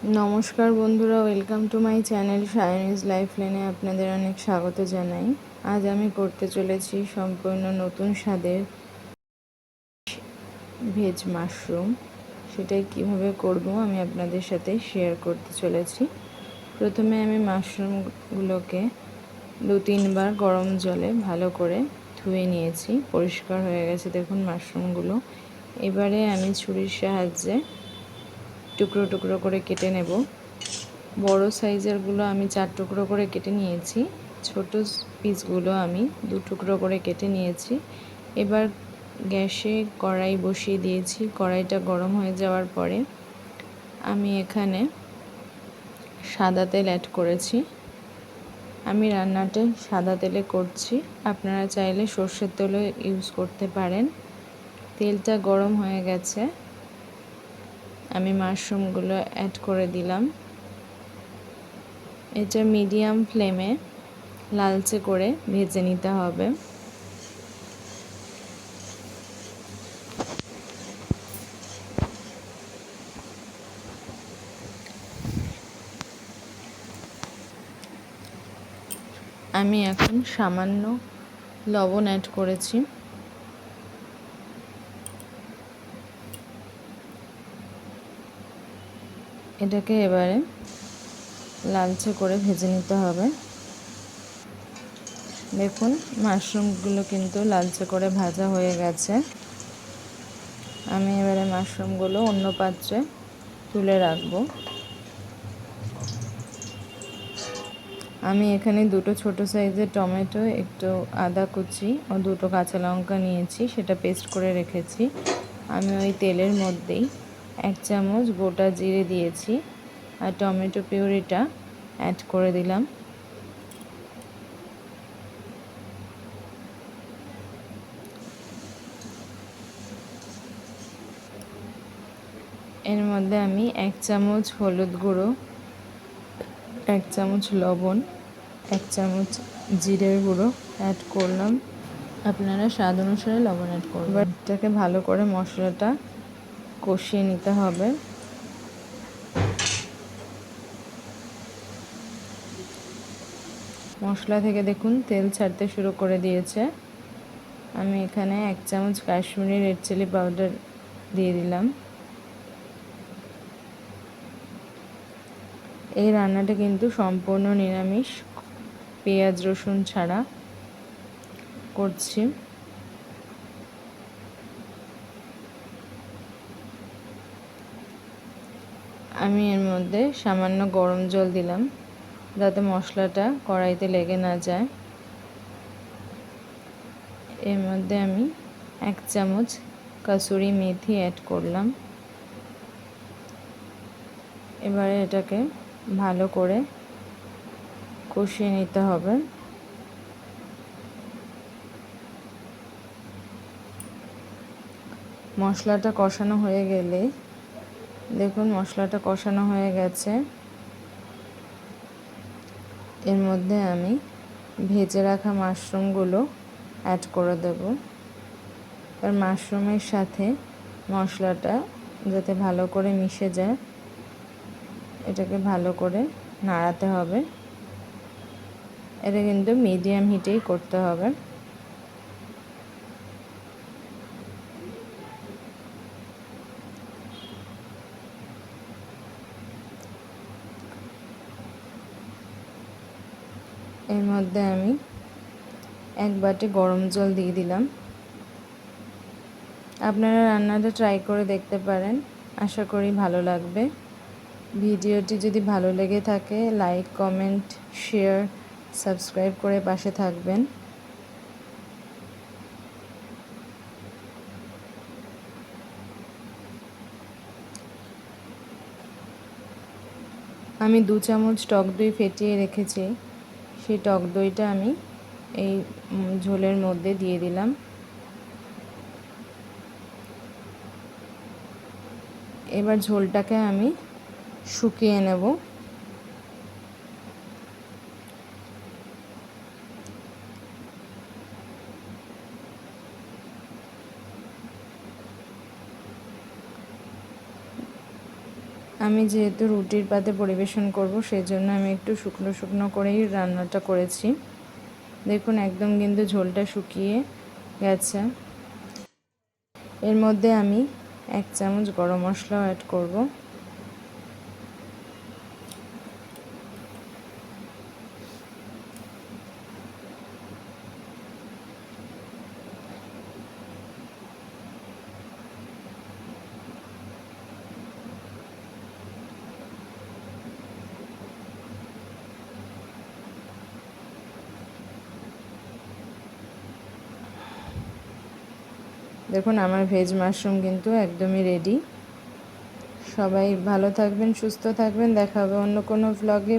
নমস্কার বন্ধুরা welcome to my channel সায়নিজ লাইফ লাইনে আপনাদের অনেক স্বাগত জানাই। আজ আমি করতে চলেছি সম্পূর্ণ নতুন স্বাদের ভেজ মাশরুম সেটাই কীভাবে করব আমি আপনাদের সাথে শেয়ার করতে চলেছি। প্রথমে আমি মাশরুমগুলোকে দু তিনবার গরম জলে ভালো করে ধুয়ে নিয়েছি। পরিষ্কার হয়ে গেছে দেখুন মাশরুমগুলো এবারে আমি ছুরির সাহায্যে টুকরো টুকরো করে কেটে নেব। বড় সাইজেরগুলো আমি চার টুকরো করে কেটে নিয়েছি। ছোট পিসগুলো আমি দু টুকরো করে কেটে নিয়েছি। এবার গ্যাসে কড়াই বসিয়ে দিয়েছি। কড়াইটা গরম হয়ে যাওয়ার পরে আমি এখানে সাদা তেল অ্যাড করেছি। আমি রান্নাটা সাদা তেলে করছি। আপনারা চাইলে সর্ষের তেলও ইউজ করতে পারেন। তেলটা গরম হয়ে গেছে। আমি মাশরুমগুলো অ্যাড করে দিলাম। এটা মিডিয়াম ফ্লেমে লালচে করে ভেজে নিতে হবে। আমি এখন সামান্য লবণ অ্যাড করেছি। এটাকে এবারে লালচে করে ভেজে নিতে হবে। দেখুন, মাশরুমগুলো কিন্তু লালচে করে ভাজা হয়ে গেছে। আমি এবারে মাশরুমগুলো অন্য পাত্রে তুলে রাখব। আমি এখানে দুটো ছোট সাইজের টমেটো, একটু আদা কুচি ও দুটো কাঁচা লঙ্কা নিয়েছি, সেটা পেস্ট করে রেখেছি। আমি ওই তেলের মধ্যেই এক চামচ গোটা জিরে দিয়েছি আর টমেটো পিউরিটা অ্যাড করে দিলাম। এর মধ্যে আমি এক চামচ হলুদ গুঁড়ো, এক চামচ লবণ, এক চামচ জিরের গুঁড়ো অ্যাড করলাম। আপনারা স্বাদ অনুসারে লবণ অ্যাড করবেন। এটাকে ভালো করে মশলাটা কষিয়ে নিতে হবে। মশলা থেকে দেখুন, তেল ছাড়তে শুরু করে দিয়েছে। আমি এখানে এক চামচ কাশ্মীরি রেড চিলি পাউডার দিয়ে দিলাম। এই রান্নাটা কিন্তু সম্পূর্ণ নিরামিষ। পেঁয়াজ, রসুন ছাড়া করছি। আমি এর মধ্যে সামান্য গরম জল দিলাম, যাতে মশলাটা কড়াইতে লেগে না যায়। এর মধ্যে আমি এক চামচ কাসুরি মেথি অ্যাড করলাম। এবারে এটাকে ভালো করে কষিয়ে নিতে হবে। মশলাটা কষানো হয়ে গেলে দেখুন, মশলাটা কষানো হয়ে গেছে। এর মধ্যে আমি ভেজে রাখা মাশরুমগুলো অ্যাড করে দেব। আর মাশরুমের সাথে মশলাটা যাতে ভালো করে মিশে যায়, এটাকে ভালো করে নাড়াতে হবে। এটা কিন্তু মিডিয়াম হিটেই করতে হবে। এর মধ্যে আমি এক বাটি গরম জল দিয়ে দিলাম। আপনারা রান্নাটা ট্রাই করে দেখতে পারেন। আশা করি ভালো লাগবে। ভিডিওটি যদি ভালো লেগে থাকে লাইক কমেন্ট শেয়ার সাবস্ক্রাইব করে পাশে থাকবেন। আমি দু চামচ টক দই ফেটিয়ে রেখেছি। সেই টক দইটা আমি এই ঝোলের মধ্যে দিয়ে দিলাম। এবার ঝোলটাকে আমি শুকিয়ে নেব। আমি যেহেতু রুটির পাতে পরিবেশন করব সেই জন্য আমি একটু শুকনো শুকনো করেই রান্নাটা করেছি। দেখুন, একদম কিন্তু ঝোলটা শুকিয়ে গেছে। এর মধ্যে আমি এক চামচ গরম মশলাও অ্যাড করব। দেখুন, আমার ভেজ মাশরুম কিন্তু একদমই রেডি সবাই ভালো থাকবেন, সুস্থ থাকবেন, দেখা হবে অন্য কোনো ভ্লগে